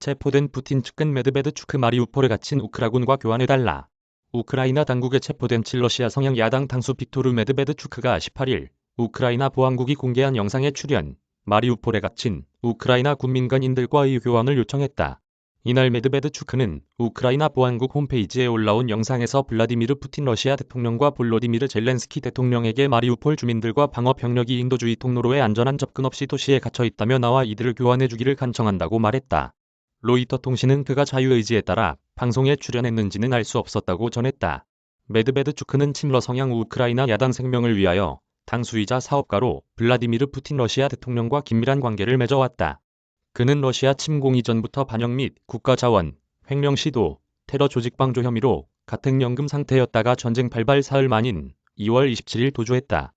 체포된 푸틴 측근 메드베드추크 마리우폴에 갇힌 우크라군과 교환해달라. 우크라이나 당국에 체포된 칠러시아 성향 야당 당수 빅토르 메드베드추크가 18일 우크라이나 보안국이 공개한 영상에 출연, 마리우폴에 갇힌 우크라이나 군민간인들과의 교환을 요청했다. 이날 메드베드추크는 우크라이나 보안국 홈페이지에 올라온 영상에서 블라디미르 푸틴 러시아 대통령과 볼로디미르 젤렌스키 대통령에게 마리우폴 주민들과 방어 병력이 인도주의 통로로의 안전한 접근 없이 도시에 갇혀 있다며 나와 이들을 교환해주기를 간청한다고 말했다. 로이터 통신은 그가 자유의지에 따라 방송에 출연했는지는 알 수 없었다고 전했다. 메드베드추크는 친러 성향 우크라이나 야당 생명을 위하여 당수이자 사업가로 블라디미르 푸틴 러시아 대통령과 긴밀한 관계를 맺어왔다. 그는 러시아 침공 이전부터 반역 및 국가 자원, 횡령 시도, 테러 조직 방조 혐의로 가택연금 상태였다가 전쟁 발발 사흘 만인 2월 27일 도주했다.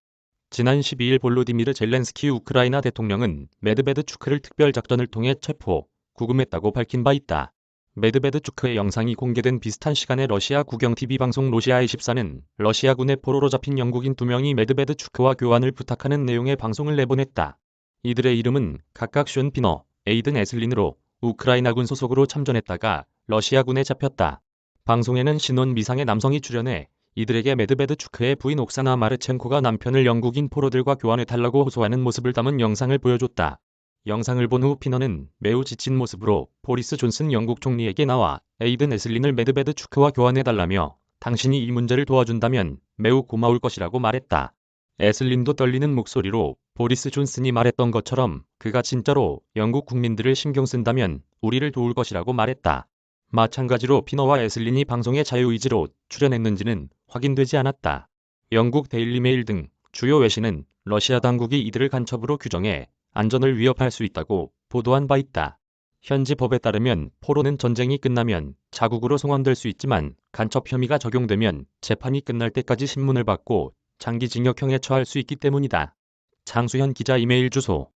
지난 12일 볼로디미르 젤렌스키 우크라이나 대통령은 메드베드추크를 특별작전을 통해 체포, 구금했다고 밝힌 바 있다. 메드베드 추크의 영상이 공개된 비슷한 시간에 러시아 국영 TV 방송 로시아24는 러시아군의 포로로 잡힌 영국인 두 명이 메드베드 추크와 교환을 부탁하는 내용의 방송을 내보냈다. 이들의 이름은 각각 슌 피너, 에이든 에슬린으로 우크라이나군 소속으로 참전했다가 러시아군에 잡혔다. 방송에는 신혼 미상의 남성이 출연해 이들에게 메드베드 추크의 부인 옥사나 마르첸코가 남편을 영국인 포로들과 교환해달라고 호소하는 모습을 담은 영상을 보여줬다. 영상을 본 후 피너는 매우 지친 모습으로 보리스 존슨 영국 총리에게 나와 에이든 에슬린을 메드베드추크와 교환해달라며 당신이 이 문제를 도와준다면 매우 고마울 것이라고 말했다. 에슬린도 떨리는 목소리로 보리스 존슨이 말했던 것처럼 그가 진짜로 영국 국민들을 신경 쓴다면 우리를 도울 것이라고 말했다. 마찬가지로 피너와 에슬린이 방송에 자유의지로 출연했는지는 확인되지 않았다. 영국 데일리메일 등 주요 외신은 러시아 당국이 이들을 간첩으로 규정해 안전을 위협할 수 있다고 보도한 바 있다. 현지 법에 따르면 포로는 전쟁이 끝나면 자국으로 송환될 수 있지만 간첩 혐의가 적용되면 재판이 끝날 때까지 신문을 받고 장기 징역형에 처할 수 있기 때문이다. 장수현 기자 이메일 주소